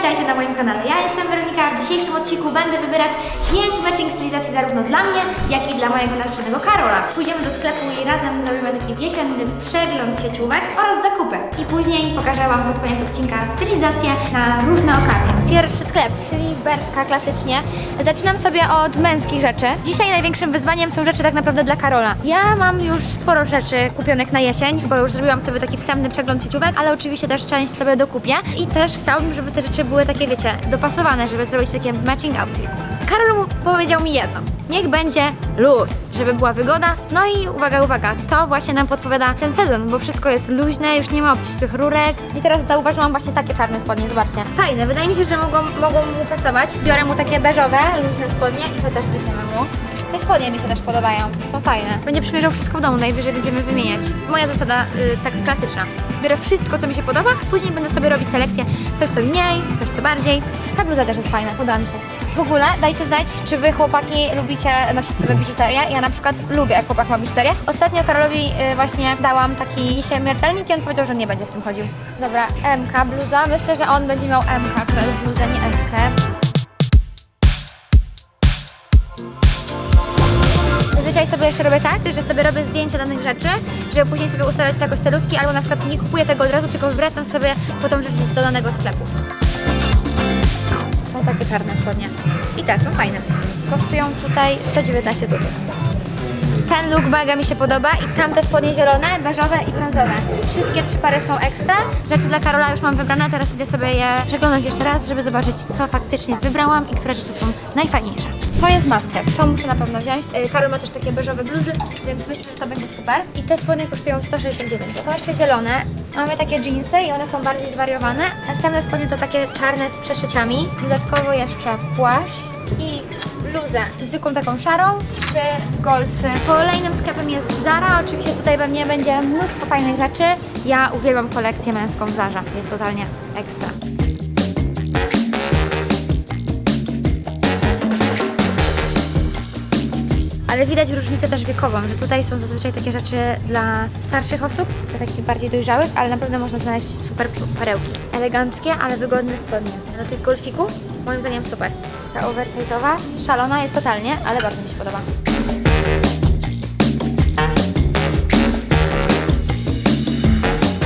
witajcie na moim kanale. Ja jestem Weronika, a w dzisiejszym odcinku będę wybierać 5 matching stylizacji zarówno dla mnie, jak i dla mojego narzeczonego Karola. Pójdziemy do sklepu i razem zrobimy taki jesienny przegląd sieciówek oraz zakupy. I później pokażę Wam pod koniec odcinka stylizację na różne okazje. Pierwszy sklep, czyli Berszka klasycznie. Zaczynam sobie od męskich rzeczy. Dzisiaj największym wyzwaniem są rzeczy tak naprawdę dla Karola. Ja mam już sporo rzeczy kupionych na jesień, bo już zrobiłam sobie taki wstępny przegląd sieciówek, ale oczywiście też część sobie dokupię. I też chciałabym, żeby te rzeczy były takie, wiecie, dopasowane, żeby zrobić takie matching outfits. Karol powiedział mi jedno. Niech będzie luz, żeby była wygoda. No i uwaga, uwaga, to właśnie nam podpowiada ten sezon, bo wszystko jest luźne, już nie ma obcisłych rurek. I teraz zauważyłam właśnie takie czarne spodnie, zobaczcie. Fajne, wydaje mi się, że mogą, mogą mu pasować. Biorę mu takie beżowe, luźne spodnie i to też weźmiemy mu. Te spodnie mi się też podobają, są fajne. Będzie przymierzał wszystko w domu, najwyżej będziemy wymieniać. Moja zasada y, tak klasyczna. Biorę wszystko, co mi się podoba, później będę sobie robić selekcję. Coś, co mniej, coś, co bardziej. Ta bluza też jest fajna, podoba mi się. W ogóle dajcie znać, czy wy chłopaki lubicie nosić sobie biżuterię. Ja na przykład lubię, jak chłopak ma biżuterię. Ostatnio Karolowi y, właśnie dałam taki śmiertelnik i on powiedział, że nie będzie w tym chodził. Dobra, MK bluza. Myślę, że on będzie miał MK w bluzie, nie SK. Zazwyczaj sobie jeszcze robię tak, że sobie robię zdjęcia danych rzeczy, żeby później sobie ustawiać tego stylówki, albo na przykład nie kupuję tego od razu, tylko wracam sobie po tą rzecz do danego sklepu. Takie czarne spodnie. I te są fajne. Kosztują tutaj 119 zł. Ten look mega mi się podoba i tamte spodnie zielone, beżowe i brązowe. Wszystkie trzy pary są ekstra. Rzeczy dla Karola już mam wybrane, teraz idę sobie je przeglądać jeszcze raz, żeby zobaczyć, co faktycznie wybrałam i które rzeczy są najfajniejsze. To jest must have, to muszę na pewno wziąć. Yy, Karol ma też takie beżowe bluzy, więc myślę, że to będzie super. I te spodnie kosztują 169. To jeszcze zielone. Mamy takie jeansy i one są bardziej zwariowane. Następne spodnie to takie czarne z przeszyciami. Dodatkowo jeszcze płaszcz i bluzę z zwykłą taką szarą, czy golfy. Kolejnym sklepem jest Zara. Oczywiście tutaj pewnie będzie mnóstwo fajnych rzeczy. Ja uwielbiam kolekcję męską w Zarze. Jest totalnie ekstra. Ale widać różnicę też wiekową, że tutaj są zazwyczaj takie rzeczy dla starszych osób, dla takich bardziej dojrzałych, ale naprawdę można znaleźć super perełki. Eleganckie, ale wygodne spodnie. Dla tych golfików moim zdaniem super. Ta oversize'owa, szalona jest totalnie, ale bardzo mi się podoba.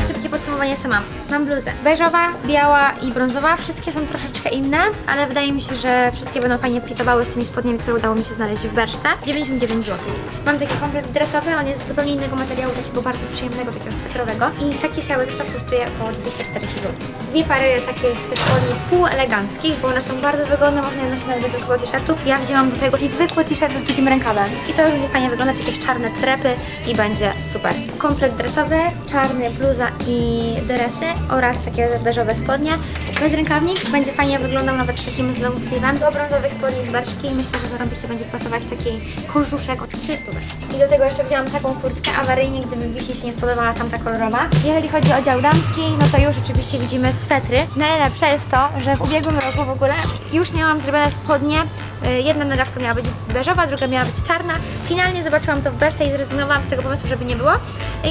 Szybkie podsumowanie co mam. Mam bluzę beżowa, biała i brązowa. Wszystkie są troszeczkę inne, ale wydaje mi się, że wszystkie będą fajnie fitowały z tymi spodniami, które udało mi się znaleźć w Berszce. 99 zł. Mam taki komplet dresowy, on jest z zupełnie innego materiału, takiego bardzo przyjemnego, takiego swetrowego i taki cały zestaw kosztuje około 240 zł. Dwie pary takich spodni półeleganckich, bo one są bardzo wygodne, można je nosić nawet bez zwykłego t-shirtu. Ja wzięłam do tego taki zwykły t-shirt z długim rękawem i to już będzie fajnie wyglądać, jakieś czarne trepy i będzie super. Komplet dresowy, czarny bluza i dresy oraz takie beżowe spodnie. Bez rękawnik będzie fajnie wyglądał nawet z takim z long sleeve'em. Z brązowych spodni z barszki i myślę, że zarobiście będzie pasować taki kożuszek od 300. I do tego jeszcze wzięłam taką kurtkę awaryjnie, gdyby Wisi się nie spodobała tamta kolorowa. Jeżeli chodzi o dział damski, no to już oczywiście widzimy swetry. Najlepsze jest to, że w ubiegłym roku w ogóle już miałam zrobione spodnie. Y, Jedna nagawka miała być beżowa, druga miała być czarna. Finalnie zobaczyłam to w Berse i zrezygnowałam z tego pomysłu, żeby nie było. Y,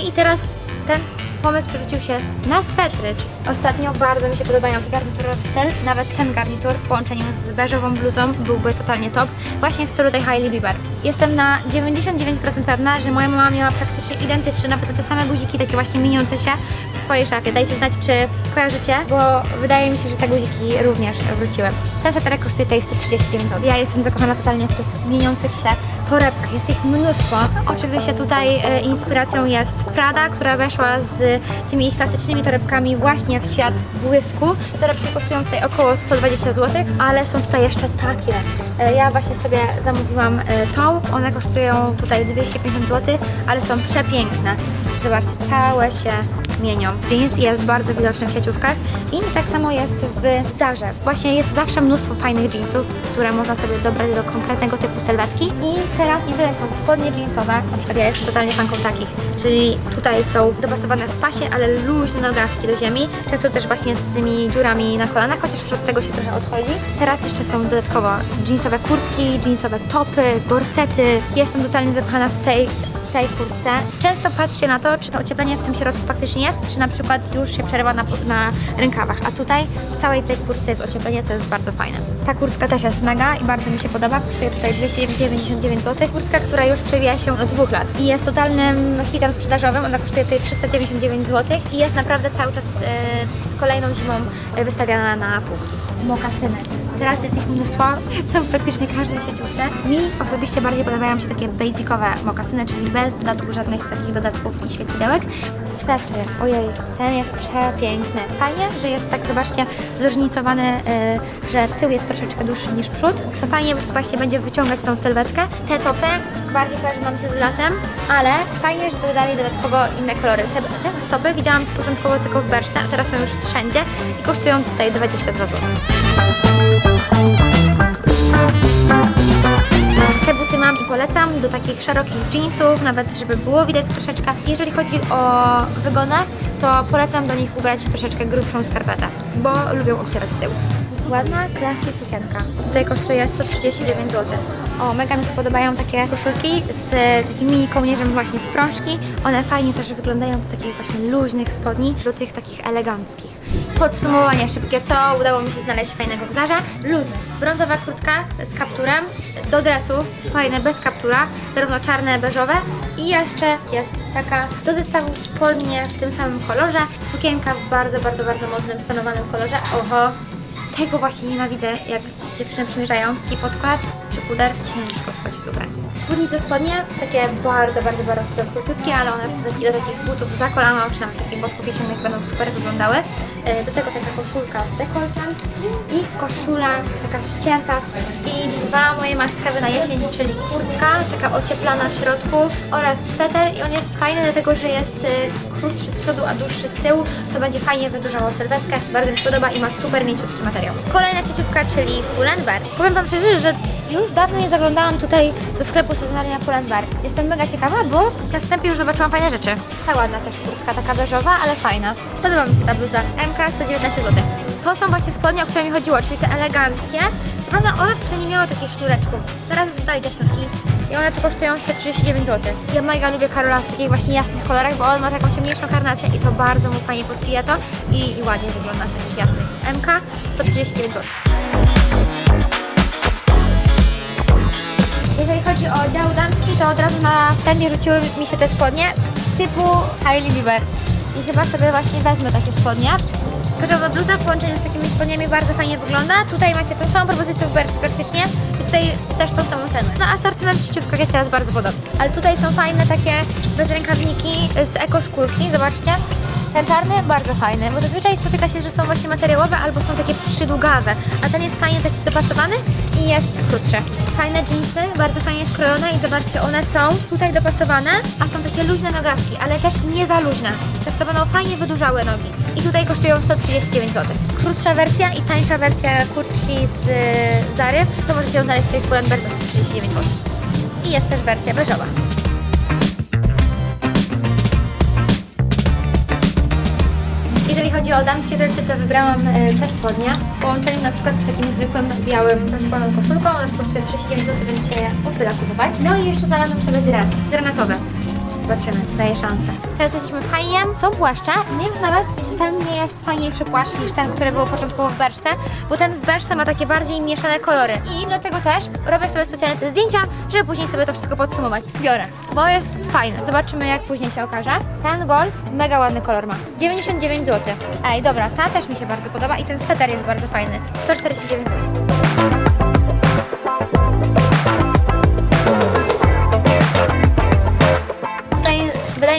I teraz ten pomysł przerzucił się na swetry. Ostatnio bardzo mi się podobają te garniturowe styl. Nawet ten garnitur w połączeniu z beżową bluzą byłby totalnie top. Właśnie w stylu tej Hailey Bieber. Jestem na 99% pewna, że moja mama miała praktycznie identyczne, nawet te same guziki, takie właśnie mieniące się w swojej szafie. Dajcie znać, czy kojarzycie, bo wydaje mi się, że te guziki również wróciły. Ten sweterek kosztuje tej 139 zł. Ja jestem zakochana totalnie w tych mieniących się torebkach. Jest ich mnóstwo. Oczywiście tutaj e, inspiracją jest Prada, która weszła z tymi ich klasycznymi torebkami właśnie w świat błysku. Torebki kosztują tutaj około 120 zł, ale są tutaj jeszcze takie. E, Ja właśnie sobie zamówiłam e, tą. One kosztują tutaj 250 zł, ale są przepiękne. Zobaczcie, całe się mienią. Jeans jest bardzo widoczny w sieciówkach i tak samo jest w Zarze. Właśnie jest zawsze mnóstwo fajnych jeansów, które można sobie dobrać do konkretnego typu sylwetki i teraz nie tyle są spodnie jeansowe, na przykład ja jestem totalnie fanką takich, czyli tutaj są dopasowane w pasie, ale luźne nogawki do ziemi, często też właśnie z tymi dziurami na kolanach, chociaż już od tego się trochę odchodzi. Teraz jeszcze są dodatkowo jeansowe kurtki, jeansowe topy, gorsety. Jestem totalnie zakochana w tej tej kurtce. Często patrzcie na to, czy to ocieplenie w tym środku faktycznie jest, czy na przykład już się przerywa na, na rękawach. A tutaj w całej tej kurtce jest ocieplenie, co jest bardzo fajne. Ta kurtka też jest mega i bardzo mi się podoba. Kosztuje tutaj 299 zł. Kurtka, która już przewija się od dwóch lat i jest totalnym hitem sprzedażowym. Ona kosztuje tutaj 399 zł i jest naprawdę cały czas e, z kolejną zimą e, wystawiana na półki. Mokasyny. Teraz jest ich mnóstwo, są praktycznie każdej sieciówce. Mi osobiście bardziej podobają się takie basicowe mokasyny, czyli bez dodatku żadnych takich dodatków i świecidełek. Swetry, ojej, ten jest przepiękny. Fajnie, że jest tak, zobaczcie, zróżnicowany, yy, że tył jest troszeczkę dłuższy niż przód, co fajnie właśnie będzie wyciągać tą sylwetkę. Te topy bardziej kojarzą nam się z latem, ale fajnie, że dodali dodatkowo inne kolory. Te, te stopy widziałam początkowo tylko w Berszce, a teraz są już wszędzie i kosztują tutaj 22 zł. Te buty mam i polecam do takich szerokich jeansów, nawet żeby było widać troszeczkę. Jeżeli chodzi o wygodę, to polecam do nich ubrać troszeczkę grubszą skarpetę, bo lubią obcierać z tyłu. Ładna, classy sukienka. Tutaj kosztuje 139 zł. O, mega mi się podobają takie koszulki z takim mini kołnierzem właśnie w prążki. One fajnie też wyglądają do takich właśnie luźnych spodni, do tych takich eleganckich. Podsumowanie szybkie, co udało mi się znaleźć fajnego w Zarze. Luzy, brązowa kurtka z kapturem, do dresów, fajne bez kaptura, zarówno czarne, beżowe i jeszcze jest taka do zestawu spodnie w tym samym kolorze, sukienka w bardzo, bardzo, bardzo modnym, stonowanym kolorze. Oho, tego właśnie nienawidzę, jak dziewczyny przymierzają taki podkład czy puder, ciężko schodzi z ubrań. Spódnice spodnie, takie bardzo, bardzo, bardzo króciutkie, ale one do, takich- butów za kolano, czy nawet takich botków jesiennych będą super wyglądały. E, Do tego taka koszulka z dekoltem i koszula taka ścięta i dwa moje must na jesień, czyli kurtka, taka ocieplana w środku oraz sweter i on jest fajny dlatego, że jest e, krótszy z przodu, a dłuższy z tyłu, co będzie fajnie wydłużało sylwetkę. Bardzo mi się podoba i ma super mięciutki materiał. Kolejna sieciówka, czyli Pull&Bear. Powiem Wam szczerze, że już dawno nie zaglądałam tutaj do sklepu stacjonarnia Pull&Bear. Jestem mega ciekawa, bo na wstępie już zobaczyłam fajne rzeczy. Ta ładna też kurtka, taka beżowa, ale fajna. Podoba mi się ta bluza. MK 119 zł. To są właśnie spodnie, o które mi chodziło, czyli te eleganckie. Co prawda one wcale nie miały takich sznureczków. Teraz już dodali te sznurki i one tu kosztują 139 zł. Ja mega lubię Karola w takich właśnie jasnych kolorach, bo on ma taką ciemniejszą karnację i to bardzo mu fajnie podpija to i, i ładnie wygląda w takich jasnych. MK 139 zł. Jeżeli chodzi o dział damski, to od razu na wstępie rzuciły mi się te spodnie typu Hailey Bieber. I chyba sobie właśnie wezmę takie spodnie. Beżowa bluza w połączeniu z takimi spodniami bardzo fajnie wygląda. Tutaj macie tą samą propozycję w Berce praktycznie i tutaj też tą samą cenę. No asortyment w sieciówkach jest teraz bardzo podobny. Ale tutaj są fajne takie bezrękawniki z ekoskórki, zobaczcie. Ten czarny bardzo fajny, bo zazwyczaj spotyka się, że są właśnie materiałowe albo są takie przydługawe, a ten jest fajnie taki dopasowany i jest krótszy. Fajne jeansy, bardzo fajnie skrojone i zobaczcie, one są tutaj dopasowane, a są takie luźne nogawki, ale też nie za luźne, przez co będą fajnie wydłużały nogi. I tutaj kosztują 139 zł. Krótsza wersja i tańsza wersja kurtki z y, Zary, to możecie ją znaleźć tutaj w Pull&Bear za 139 zł. I jest też wersja beżowa. Jeżeli chodzi o damskie rzeczy, to wybrałam e, te spodnie w połączeniu na przykład z takim zwykłym białym rozkładą koszulką. Ona kosztuje 39 zł, więc się opyla kupować. No i jeszcze znalazłam sobie dres granatowy. Zobaczymy, daje szansę. Teraz jesteśmy w H&M, są płaszcze. Nie wiem nawet, czy ten nie jest fajniejszy płaszcz niż ten, który był początkowo w Berszce, bo ten w Berszce ma takie bardziej mieszane kolory. I dlatego też robię sobie specjalne te zdjęcia, żeby później sobie to wszystko podsumować. Biorę, bo jest fajne. Zobaczymy, jak później się okaże. Ten gold, mega ładny kolor ma. 99 zł. Ej, dobra, ta też mi się bardzo podoba i ten sweter jest bardzo fajny. 149 zł.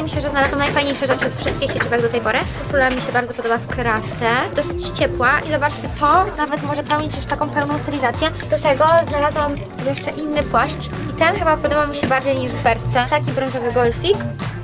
Mi się, że znalazłam najfajniejsze rzeczy z wszystkich sieciówek do tej pory. Koszula mi się bardzo podoba w kratę, dosyć ciepła i zobaczcie, to nawet może pełnić już taką pełną stylizację. Do tego znalazłam jeszcze inny płaszcz i ten chyba podoba mi się bardziej niż w Berszce. Taki brązowy golfik.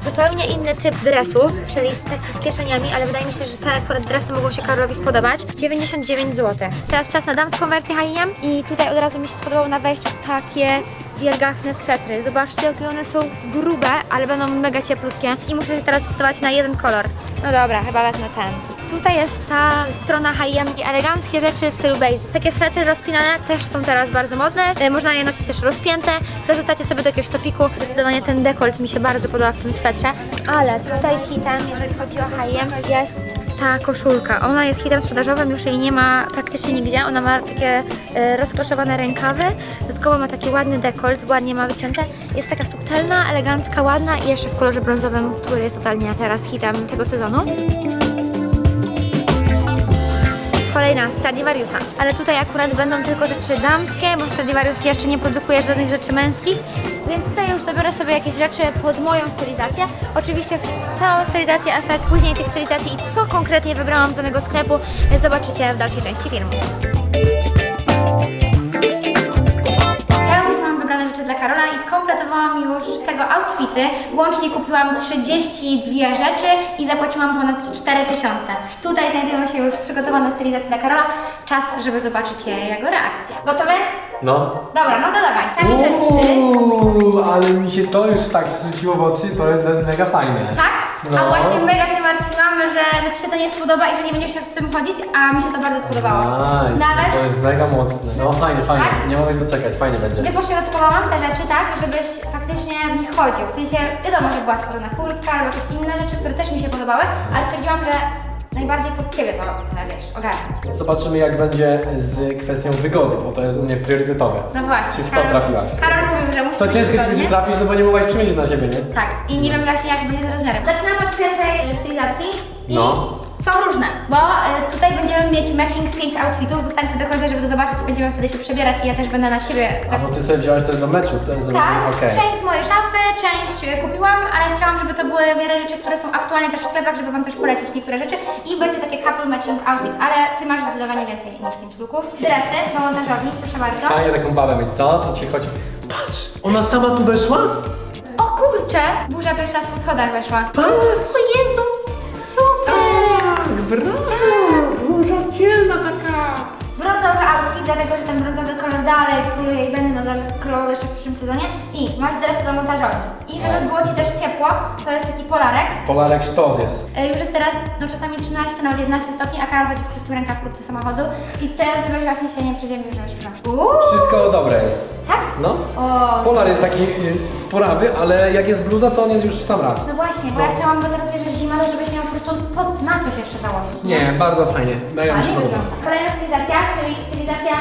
Zupełnie inny typ dresów, czyli taki z kieszeniami, ale wydaje mi się, że te akurat dresy mogą się Karolowi spodobać. 99 zł. Teraz czas na damską wersję H&M i tutaj od razu mi się spodobało na wejściu takie wielgachne swetry. Zobaczcie, jakie one są grube, ale będą mega cieplutkie. I muszę się teraz zdecydować na jeden kolor. No dobra, chyba wezmę ten. tutaj jest ta strona H&M i eleganckie rzeczy w stylu basic. Takie swetry rozpinane też są teraz bardzo modne. E, Można je nosić też rozpięte. Zarzucacie sobie do jakiegoś topiku. Zdecydowanie ten dekolt mi się bardzo podoba w tym swetrze. Ale tutaj hitem, jeżeli chodzi o H&M, jest ta koszulka. Ona jest hitem sprzedażowym, już jej nie ma praktycznie nigdzie. Ona ma takie e, rozkoszowane rękawy, dodatkowo ma taki ładny dekolt, ładnie ma wycięte. Jest taka subtelna, elegancka, ładna i jeszcze w kolorze brązowym, który jest totalnie teraz hitem tego sezonu. Kolejna, Stradivariusa. Ale tutaj akurat będą tylko rzeczy damskie, bo Stradivarius jeszcze nie produkuje żadnych rzeczy męskich, więc tutaj już dobiorę sobie jakieś rzeczy pod moją stylizację. Oczywiście całą stylizację, efekt później tych stylizacji i co konkretnie wybrałam z danego sklepu zobaczycie w dalszej części filmu. Wybrane rzeczy dla Karola i skompletowałam już tego outfity. Łącznie kupiłam 32 rzeczy i zapłaciłam ponad 4000. Tutaj znajdują się już przygotowane stylizacje dla Karola. Czas, żeby zobaczyć jego reakcję. Gotowe? No. Dobra, no to dawaj. Takie rzeczy. Uuu, ale mi się to już tak rzuciło w oczy, to jest mega fajne. Tak? No. A właśnie mega się martwiłam, że, że Ci się to nie spodoba i że nie będziesz się w tym chodzić, a mi się to bardzo spodobało. Nice, Nawet to jest mega mocne. No fajnie, fajnie. Tak? Nie mogę się doczekać, fajnie będzie. Wypośrodkowałam te rzeczy tak, żebyś faktycznie w nich chodził. W sensie, wiadomo, że była stworzona kurtka albo jakieś inne rzeczy, które też mi się podobały, ale stwierdziłam, że najbardziej pod Ciebie to chcę, wiesz, ogarnąć. Zobaczymy jak będzie z kwestią wygody, bo to jest u mnie priorytetowe. No właśnie. Czy w to trafiłaś? Karol mówił, że musi To być ciężko ci wygodnie. będzie trafić, no bo nie mogłaś przymierzyć na siebie, nie? Tak, i nie wiem właśnie jak będzie z rozmiarem. Zaczynamy od pierwszej stylizacji i No. Są różne, bo y, tutaj będziemy mieć matching 5 outfitów. Zostańcie do końca, żeby to zobaczyć, będziemy wtedy się przebierać i ja też będę na siebie A bo ty sobie wziąłeś to do meczu, ten Tak, zobaczymy, okej. część z mojej szafy, część e, kupiłam, ale chciałam, żeby to były wiele rzeczy, które są aktualnie też w sklepach, żeby Wam też polecić niektóre rzeczy i będzie takie couple matching outfit, ale Ty masz zdecydowanie więcej niż 5 looków. Dresy na montażownik, proszę bardzo. Fajnie taką babę mieć, co? Co ci chodzi? Patrz, ona sama tu weszła? O kurczę, burza pierwszy raz po schodach weszła. Patrz. O Jezu! Tak, brawo! Dzielna taka. Brązowy outfit, dlatego że ten brązowy kolor dalej króluje i będzie nadal królował jeszcze w przyszłym sezonie. I masz dresy do montażowni. I żeby O. było Ci też ciepło, to jest taki polarek. Polarek sztos jest. E, Już jest teraz, no czasami 13, nawet 11 stopni, a Karol chodzi w krótkim rękawku do samochodu. I teraz, żebyś właśnie się nie przeziębił, żebyś. Uuu, Wszystko dobre jest. tak? No. O, Polar jest taki y, sporawy, ale jak jest bluza, to on jest już w sam raz. no właśnie, bo ja chciałam, bo teraz wiesz, że zima, to żebyś miał prostu pod, na coś jeszcze założyć. Nie, bardzo fajnie. Mega mi się Fajnie podoba. wygląda. Kolejna stylizacja, czyli stylizacja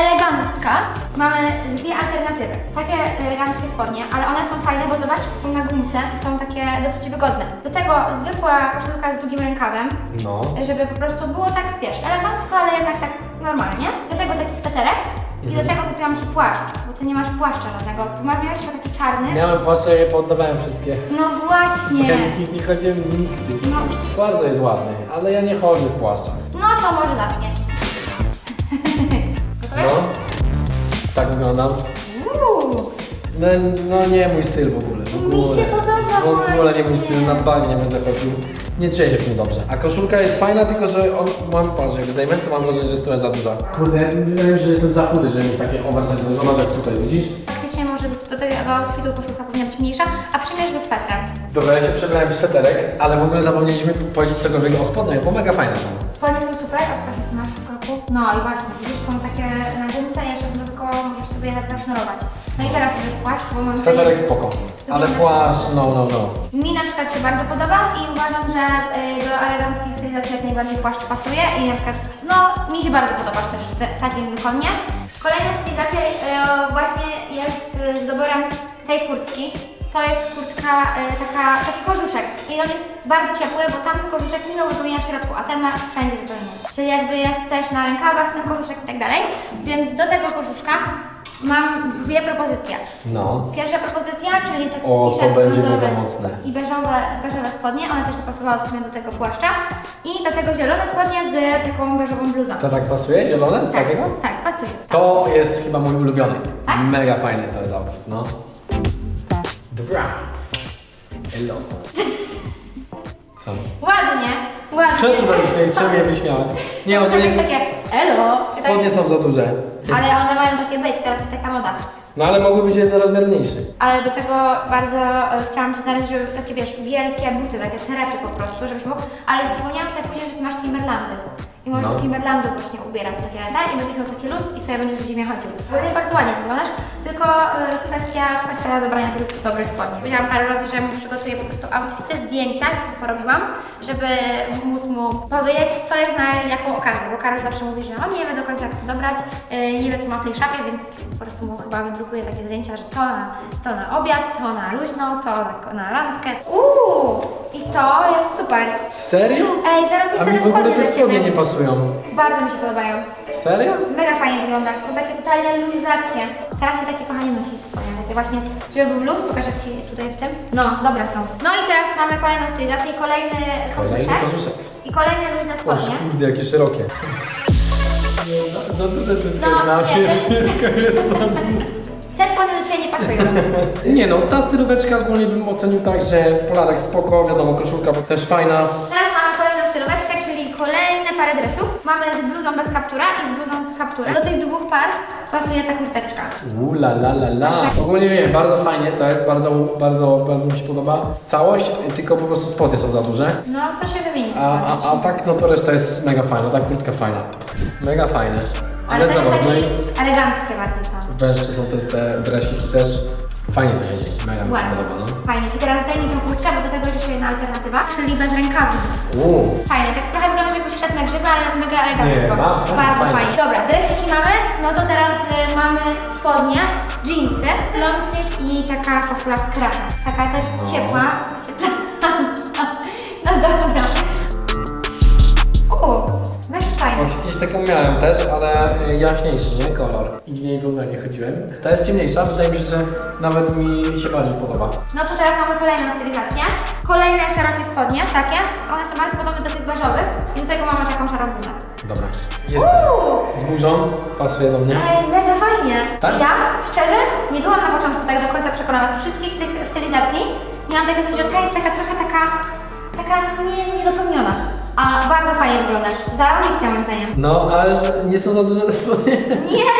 elegancka. Mamy dwie alternatywy. Takie eleganckie spodnie, ale one są fajne, bo zobacz, są na gumce i są takie dosyć wygodne. Do tego zwykła koszulka z długim rękawem, No. żeby po prostu było tak, wiesz, elegancko, ale jednak tak normalnie. Do tego taki sweterek i do tego kupiłam Ci płaszcz, bo Ty nie masz płaszcza żadnego. Ma- miałeś chyba taki czarny. Miałem płacze, je poddawałem wszystkie. No właśnie. Ja w nich nie chodziłem nigdy. No, Bardzo jest ładny, ale ja nie chodzę w płaszczach. no to może zaczniesz. Gotowe? No. Tak wyglądam. Uuu. No, no nie mój styl w ogóle. W Mi ogóle. się podoba W ogóle nie mój styl, na bank nie będę chodził. Nie czuję się w tym dobrze. A koszulka jest fajna, tylko że on, mam, patrz, jak zdejmę, to mam wrażenie, że jest trochę za duża. Kurde, wydaje mi się, że jestem za chudy, żeby mieć takie oversize. Zobacz jak tutaj, widzisz? Faktycznie może do, tego outfitu koszulka powinna być mniejsza, a przymierz ze swetrem. Dobra, ja się przebrałem w sweterek, ale w ogóle zapomnieliśmy powiedzieć cokolwiek o spodniach, bo mega fajne są. Spodnie są super, tu masz w kroku. No i właśnie, widzisz, są takie na gumce i jeszcze dodatkowo możesz sobie je zasznurować. No i teraz już płaszcz, bo mam Sweterek spoko, ale płaszcz, no, no, no. Mi na przykład się bardzo podoba i uważam, że y, do eleganckich stylizacji jak najbardziej płaszcz pasuje i na przykład, no mi się bardzo podobasz też te, takim wykonnie. Kolejna stylizacja y, właśnie jest y, z doborem tej kurtki. To jest kurtka y, taka, taki kożuszek i on jest bardzo ciepły, bo tamten kożuszek nie miał wypełnienia w środku, a ten ma wszędzie wypełnienie. Czyli jakby jest też na rękawach ten kożuszek i tak dalej. Więc do tego kożuszka mam dwie propozycje. No. Pierwsza propozycja, czyli taki O, to t-shirt będzie brązowy mega mocne. i beżowe, beżowe spodnie, one też by pasowały w sumie do tego płaszcza. I do tego zielone spodnie z taką beżową bluzą. To tak pasuje, zielone? tak, Takiego? tak, pasuje. To jest chyba mój ulubiony. Tak? Mega fajny to jest outfit, no. Dobra. Hello. Co? Ładnie, ładnie. Co to za śmiech? Czemu mnie wyśmiałaś? Nie, Muszą ogólnie być takie elo. spodnie są za duże. Ale one mają takie być, teraz jest taka moda. No ale mogły być mniejszy. Ale do tego bardzo e, chciałam się znaleźć, żeby takie, wiesz, wielkie buty, takie terepy po prostu, żebyś mógł, ale przypomniałam sobie później, że ty masz Timberlandy. I możesz No. do Timberlandu właśnie ubierać takie tak? I będziesz miał taki luz i sobie będziesz w zimie chodził. Bo jest bardzo ładnie wyglądasz, tylko e, kwestia, kwestia dobrania tych dobrych spodni. Powiedziałam Karolowi, że mu przygotuję po prostu outfity, zdjęcia, już mu porobiłam, żeby móc mu powiedzieć, co jest na jaką okazję, bo Karol zawsze mówi, że on nie wie do końca jak to dobrać, e, nie wie co ma w tej szafie, więc po prostu mu chyba wydrukuję takie zdjęcia, że to na, to na obiad, to na luźno, to na, na randkę. Uuu, i to jest super. Serio? Ej, A zarobiste mi te w ogóle spodnie te dla spodnie Ciebie. nie pasują. Bardzo mi się podobają. Serio? Mega fajnie wyglądasz, są takie totalnie luzackie. Teraz się takie kochanie nosi spodnie, takie właśnie, żeby był luz, pokażę Ci tutaj w tym. No, dobra są. No i teraz mamy kolejną stylizację i kolejny Kolejny kożuszek. I kolejne luźne O spodnie. kurde, jakie szerokie. Za, za duże wszystko No, jest na nie, mnie, to- wszystko jest za duże. Te spodnie do Ciebie nie pasują. Nie no, ta stylóweczka ogólnie bym ocenił tak, że polarek spoko, wiadomo, koszulka też fajna. Teraz mamy kolejną stylóweczkę, czyli kolejne parę dresów. Mamy z bluzą bez kaptura i z bluzą z kapturem. Do tych dwóch par pasuje ta kurteczka. Uuu, la la la la. Ogólnie nie, bardzo fajnie, to jest bardzo, bardzo, bardzo mi się podoba. Całość, tylko po prostu spodnie są za duże. No, to się wymieni. A, a, a tak, no to reszta jest mega fajna, ta kurtka fajna. Mega fajne. Ale to jest zobacz, no takie i eleganckie bardziej są. Węższe są te, te dresiki też. Fajnie to siedzi, mega mi się Ładnie. podoba, no. Fajnie. I teraz daj mi tą kurtkę, bo do tego jest jeszcze jedna alternatywa, czyli bez rękawi. Uuu, Fajnie, tak trochę wygląda, jakbyś szedł na grzyby, ale mega elegancko. Ma- fajnie, Bardzo fajnie. fajnie. Dobra, dresiki mamy, no to teraz y, mamy spodnie, jeansy, lądnik i taka koszula z kraka. Taka też No. ciepła. ciepła. no dobra. Właśnie kiedyś taką miałem też, ale jaśniejszy, nie? Kolor. I w niej w ogóle nie chodziłem. Ta jest ciemniejsza, wydaje mi się, że nawet mi się bardziej podoba. No to teraz mamy kolejną stylizację. Kolejne szerokie spodnie, takie. One są bardzo podobne do tych beżowych i do tego mamy taką szarą bluzę. Dobra. Jest Uuu! z burzą, pasuje do mnie. Ej, mega fajnie. Tak? Ja, szczerze, nie byłam na początku tak do końca przekonana z wszystkich tych stylizacji. Miałam takie coś, że ta jest taka trochę taka, taka no, nie, niedopełniona. A bardzo fajnie wyglądasz. Zarobiście moim zdaniem. No, ale z- nie są za duże te spodnie. Nie!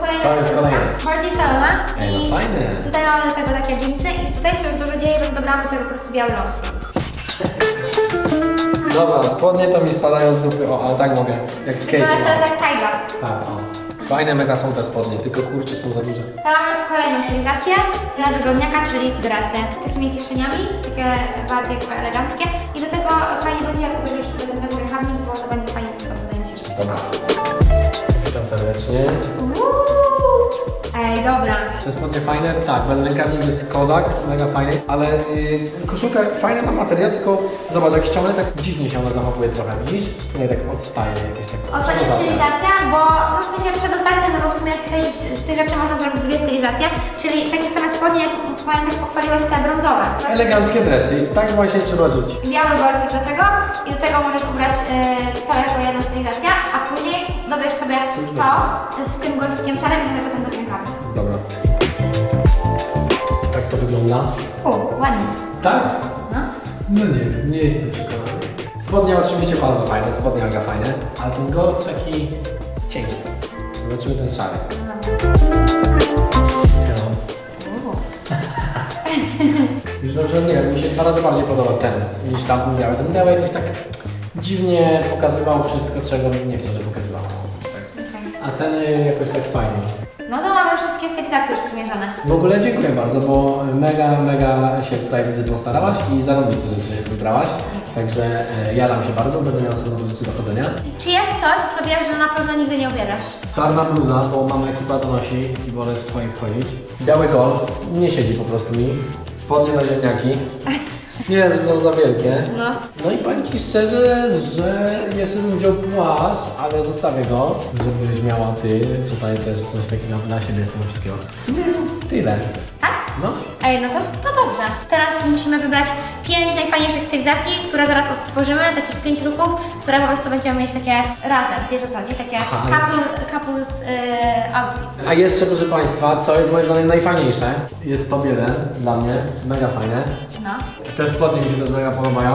Kolejna Co jest kolejne? Bardziej szalona. Ej, no I fajne. tutaj mamy do tego takie jeansy i tutaj się już dużo dzieje, więc dobrałam do tego po prostu biały los. Dobra, spodnie to mi spadają z dupy, o, ale tak mogę. Jak To skate. jest teraz jak tajga. Tak, o. Fajne mega są te spodnie, tylko kurczę są za duże. To mamy kolejną stylizację dla wygodniaka, czyli dresy z takimi kieszeniami, takie bardziej chyba eleganckie. I do tego fajnie będzie, jak ubierzesz ten bezrękawnik, bo to będzie fajnie sobą, wydaje mi się, że... Dobra. Witam serdecznie. Uuu. Ej, dobra. Te spodnie fajne, tak, bez rękawnik jest kozak, mega fajny, ale yy, koszulka fajny ma materiał, tylko zobacz, jak ściągnę, tak dziwnie się ona zachowuje trochę, widzisz? Nie, tak odstaje jakieś tak. Ostatnia stylizacja, bo no w sensie przedostatnia, no bo w sumie z, tej, z tych rzeczy można zrobić dwie stylizacje, czyli takie same spodnie, jak pamiętasz, pochwaliłaś te brązowe. Eleganckie dresy, tak właśnie trzeba rzucić. Biały golfik do tego i do tego możesz ubrać y, to jako jedna stylizacja, a później dobierz sobie To z tym golfikiem szarym i tego ten bez rękawy. Dobra. Tak to wygląda. U, ładnie. Tak? No. No nie, nie jestem przekonany. Spodnie oczywiście bardzo fajne, spodnie mega fajne, ale ten golf taki cienki. Zobaczymy ten szary. No. Już dobrze, nie wiem, mi się dwa razy bardziej podoba ten niż tamten biały. Ten biały jakoś tak dziwnie pokazywał wszystko, czego nie chciał, żeby pokazywał. A ten y, jakoś tak fajnie. No to mamy wszystkie stylizacje już przymierzone. W ogóle dziękuję bardzo, bo mega, mega się tutaj widzę postarałaś i zarobiste rzeczy wybrałaś. Także e, jaram się bardzo, będę miał sobie nowe rzeczy do chodzenia. Czy jest coś, co wiesz, że na pewno nigdy nie ubierzesz? Czarna bluza, bo mama ekipa to nosi i wolę w swoim chodzić. Biały golf, nie siedzi po prostu mi. Spodnie na ziemniaki. Nie wiem, że są za wielkie. No. No i powiem Ci szczerze, że jeszcze bym wziął płaszcz, ale zostawię go, żebyś miała Ty tutaj też coś takiego dla siebie z tego wszystkiego. W sumie tyle. Tak? No. Ej, no to, to dobrze. Teraz musimy wybrać pięć najfajniejszych stylizacji, które zaraz odtworzymy, takich pięć ruchów, które po prostu będziemy mieć takie razem, wiesz o co chodzi? Takie Aha, couple, couples y, outfit. A jeszcze, proszę Państwa, co jest moim zdaniem najfajniejsze, jest top 1 dla mnie, mega fajne. No. Te spodnie mi się też mega podobają.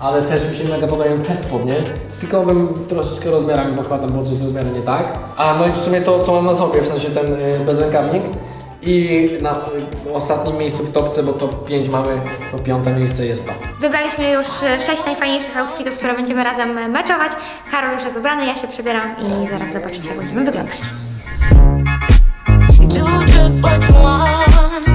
ale też mi się mega podobają te spodnie, tylko bym troszeczkę rozmiarach, bo chyba tam było coś z rozmiarem nie tak. A no i w sumie to, co mam na sobie, w sensie ten y, bezrękawnik i na ostatnim miejscu w topce, bo top 5 mamy, to piąte miejsce jest to. Wybraliśmy już e, sześć najfajniejszych outfitów, które będziemy razem meczować. Karol już jest ubrany, ja się przebieram i zaraz zobaczycie, jak będziemy wyglądać. Do just what you want.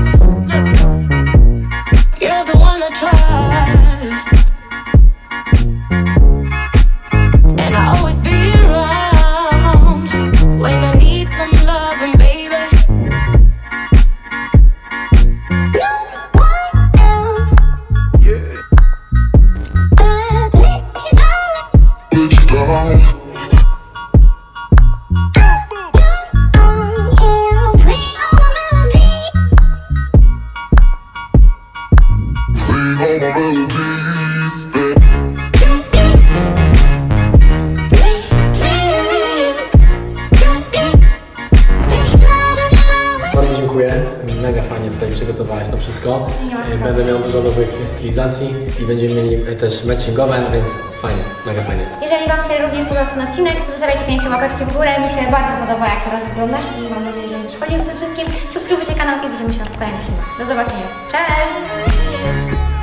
Matchingowe, więc fajnie, mega fajnie. Jeżeli Wam się również podobał ten odcinek, zostawiajcie pięciu łapeczki w górę. Mi się bardzo podoba, jak teraz wyglądasz i mam nadzieję, że nie w tym wszystkim. Subskrybujcie kanał i widzimy się w kolejnym filmie. Do zobaczenia. Cześć!